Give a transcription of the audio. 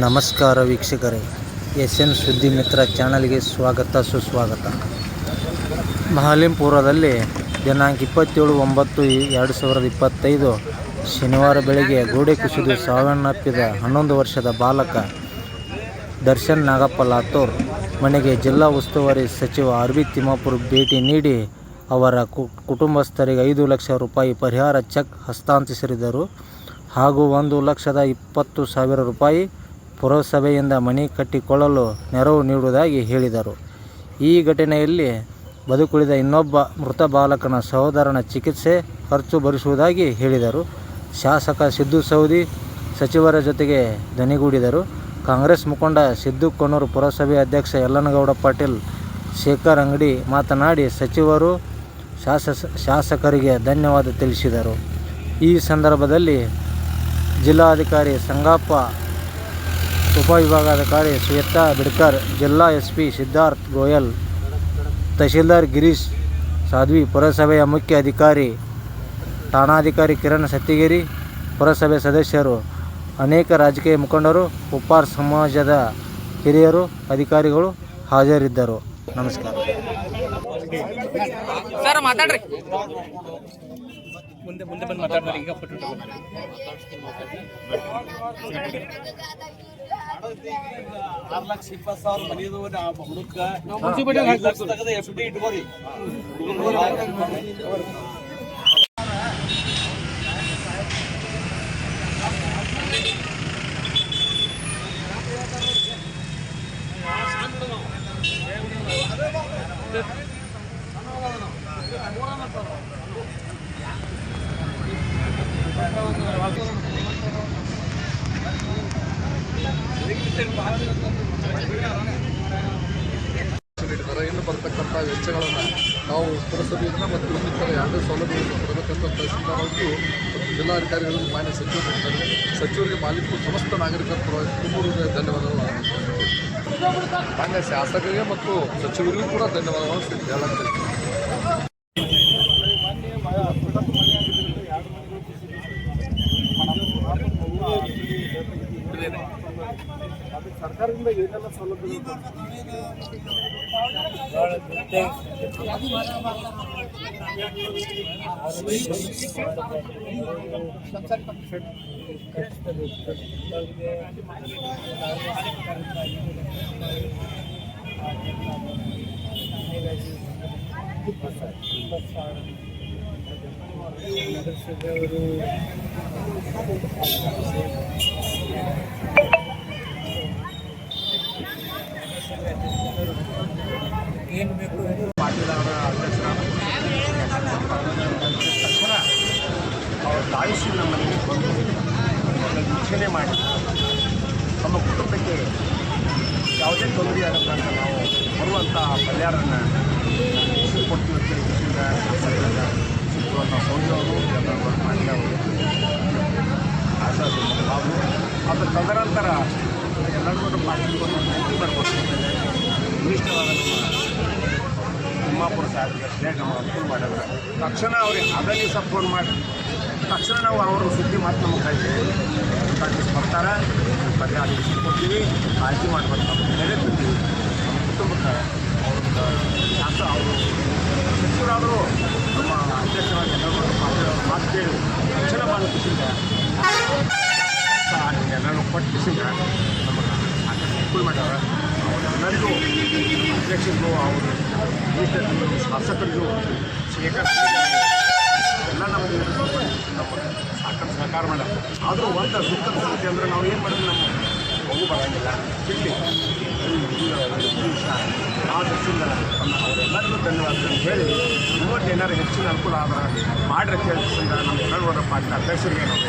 ನಮಸ್ಕಾರ ವೀಕ್ಷಕರೇ. S N ಸುದ್ದಿ ಮಿತ್ರ ಚಾನಲ್ಗೆ ಸ್ವಾಗತ, ಸುಸ್ವಾಗತ. ಮಹಾಲಿಂಪುರದಲ್ಲಿ ದಿನಾಂಕ ಇಪ್ಪತ್ತೇಳು ಒಂಬತ್ತು ಎರಡು ಸಾವಿರದ ಇಪ್ಪತ್ತೈದು ಶನಿವಾರ ಬೆಳಗ್ಗೆ ಗೋಡೆ ಕುಸಿದು ಸಾವನ್ನಪ್ಪಿದ ಹನ್ನೊಂದು ವರ್ಷದ ಬಾಲಕ ದರ್ಶನ್ ನಾಗಪ್ಪ ಲಾತೂರ್ ಮನೆಗೆ ಜಿಲ್ಲಾ ಉಸ್ತುವಾರಿ ಸಚಿವ ಆರ್ ವಿ ತಿಮ್ಮಾಪುರ್ ಭೇಟಿ ನೀಡಿ ಅವರ ಕುಟುಂಬಸ್ಥರಿಗೆ ಐದು ಲಕ್ಷ ರೂಪಾಯಿ ಪರಿಹಾರ ಚೆಕ್ ಹಸ್ತಾಂತರಿಸಿದರು ಹಾಗೂ ಒಂದು ಲಕ್ಷದ ಇಪ್ಪತ್ತು ಸಾವಿರ ರೂಪಾಯಿ ಪುರಸಭೆಯಿಂದ ಮನೆ ಕಟ್ಟಿಕೊಳ್ಳಲು ನೆರವು ನೀಡುವುದಾಗಿ ಹೇಳಿದರು. ಈ ಘಟನೆಯಲ್ಲಿ ಬದುಕುಳಿದ ಇನ್ನೊಬ್ಬ ಮೃತ ಬಾಲಕನ ಸಹೋದರನ ಚಿಕಿತ್ಸೆ ಖರ್ಚು ಭರಿಸುವುದಾಗಿ ಹೇಳಿದರು. ಶಾಸಕ ಸಿದ್ದು ಸೌದಿ ಸಚಿವರ ಜೊತೆಗೆ ದನಿಗೂಡಿದರು. ಕಾಂಗ್ರೆಸ್ ಮುಖಂಡ ಸಿದ್ದು ಕೊಣ್ಣೂರು ಪುರಸಭೆ ಅಧ್ಯಕ್ಷ ಯಲ್ಲನಗೌಡ ಪಾಟೀಲ್ ಶೇಖರ್ ಅಂಗಡಿ ಮಾತನಾಡಿ ಸಚಿವರು ಶಾಸ ಶಾಸಕರಿಗೆ ಧನ್ಯವಾದ ತಿಳಿಸಿದರು. ಈ ಸಂದರ್ಭದಲ್ಲಿ ಜಿಲ್ಲಾಧಿಕಾರಿ ಸಂಗಪ್ಪ ಉಪವಿಭಾಗಾಧಿಕಾರಿ ಶ್ವೇತಾ ಬಿಡ್ಕರ್, ಜಿಲ್ಲಾ ಎಸ್ ಪಿ ಸಿದ್ಧಾರ್ಥ್ ಗೋಯಲ್, ತಹಶೀಲ್ದಾರ್ ಗಿರೀಶ್ ಸಾಧ್ವಿ, ಪುರಸಭೆಯ ಮುಖ್ಯ ಅಧಿಕಾರಿ ಠಾಣಾಧಿಕಾರಿ ಕಿರಣ್ ಸತ್ತಿಗಿರಿ, ಪುರಸಭೆ ಸದಸ್ಯರು ಅನೇಕ ರಾಜಕೀಯ ಮುಖಂಡರು, ಉಪ್ಪಾರ್ ಸಮಾಜದ ಹಿರಿಯರು, ಅಧಿಕಾರಿಗಳು ಹಾಜರಿದ್ದರು. ನಮಸ್ಕಾರ. ಸರ್, ಮಾತಾಡ್ರಿ. ಮುಂದೆ ಮುಂದೆ ಬಂದು ಮಾತಾಡ್ತಾರೆ ಈಗ ಫೋಟೋ ಆರ್ ಲಕ್ಷ ಇಪ್ಪತ್ತು ಸಾವಿರ ಮನೆಯದು ಹುಡುಕ ತೆಗೆದು ಎಫ್ ಡಿ ಇಟ್ಕೋರಿ. ಇನ್ನು ಬರ್ತಕ್ಕಂಥ ವೆಚ್ಚಗಳನ್ನು ನಾವು ಪುರಸಭೆಯಿಂದ ಮತ್ತು ಇನ್ನಿತರ ಯಾವುದೇ ಸೌಲಭ್ಯಗಳನ್ನು ಕೊಡಬೇಕಂತ ತಹಸೀಲ್ದಾರ್ ಮತ್ತು ಜಿಲ್ಲಾಧಿಕಾರಿಗಳಿಗೆ ಮಾನ್ಯ ಸಚಿವರು ಇದ್ದಾರೆ ಸಚಿವರಿಗೆ ಮಾಲೀಕರು ಸಮಸ್ತ ನಾಗರಿಕರ ಪರವಾಗಿ ಧನ್ಯವಾದಗಳು ಮಾನ್ಯ ಶಾಸಕರಿಗೆ ಮತ್ತು ಸಚಿವರಿಗೂ ಕೂಡ ಧನ್ಯವಾದಗಳು ಹೇಳಕ್ಕೆ ಸರ್ಕಾರದಿಂದ ಏನೆಲ್ಲ ಸೌಲಭ್ಯ ಪಾಟೀಲ್ ವೀಕ್ಷಣೆ ಮಾಡಿ. ನಮ್ಮ ಕುಟುಂಬಕ್ಕೆ ಯಾವುದೇ ತೊಂದರೆ ಆಗತ್ತಂತ ನಾವು ಬರುವಂಥ ಪರಿಹಾರನ ಕೊಡ್ತೀವಿ ಅವರು ಎಲ್ಲರೂ ಅವರು ಆಶಾದು ಬಾಬು ಅದರ ತದನಂತರ ಎಲ್ಲರಿಗೂ ಪಾಟೀಲ್ ಭೇಟಿ ಮಾಡ್ಕೊಡ್ತಿದ್ದೇನೆ ಇಷ್ಟವಾದ ನಮ್ಮ ತಿಮ್ಮಾಪುರ ಸಾಹೇಬ್ರಿಗೆ ಬೇಗ ನಮ್ಮ ಅನುಕೂಲ ಮಾಡಿದ್ರೆ. ತಕ್ಷಣ ಅವ್ರಿಗೆ ಅದನ್ನೇ ಸಪೋರ್ಟ್ ಮಾಡಿ. ತಕ್ಷಣ ನಾವು ಅವರು ಸುದ್ದಿ ಮಾತು ನಮಗೆ ಕೈ ಪ್ರಾಕ್ಟೀಸ್ ಬರ್ತಾರೆ ಪರಿಹಾರ ಕೊಡ್ತೀವಿ ಆಯ್ಕೆ ಮಾಡ್ಬೇಕು ನಾವು ನಡೆಸ್ತೀವಿ ನಮ್ಮ ಕುಟುಂಬಕ್ಕೆ ಅವ್ರದ್ದು ಶಾಸ ಅವರು ಸಚಿವರಾದರು ನಮ್ಮ ಅಧ್ಯಕ್ಷರಾಗಿ ಎಲ್ಲರೂ ಮಾತು ಕೇಳಿ ರಕ್ಷಣೆ ಮಾಡೋ ಖುಷಿಯಿಂದ ಎಲ್ಲರೂ ಕೊಟ್ಟು ಖುಷಿಯಿಂದ ನಮ್ಮನ್ನು ಅನುಕೂಲ ಮಾಡ್ಯಾರ ಅವರೆಲ್ಲರಿಗೂ ಅಧ್ಯಕ್ಷರಿಗೂ ಅವರು ಶಾಸಕರಿಗೂ ಎಲ್ಲ ನಮಗೆ ಮಾಡ್ಯಾರ. ಆದರೂ ಒಂದು ಸುಖ ಸಂಗತಿ ಅಂದರೆ ನಾವು ಏನು ಮಾಡಿದ್ವಿ ನಮ್ಮ ಹೋಗು ಬರೋಂಗಿಲ್ಲ. ಇಲ್ಲಿ ಆ ದೃಷ್ಟಿಯಿಂದ ನಮ್ಮ ಅವರೆಲ್ಲರಿಗೂ ಧನ್ಯವಾದ ಅಂತ ಹೇಳಿ ಇನ್ನೊಟ್ಟು ಏನಾರು ಹೆಚ್ಚಿನ ಅನುಕೂಲ ಆದ್ರೆ ಮಾಡಿರೋ ಹೇಳಿ ನಮ್ಮ ಎಲ್ಲರೂ ಪಾಠ ಅಧ್ಯಕ್ಷರಿಗೆ ನಾವು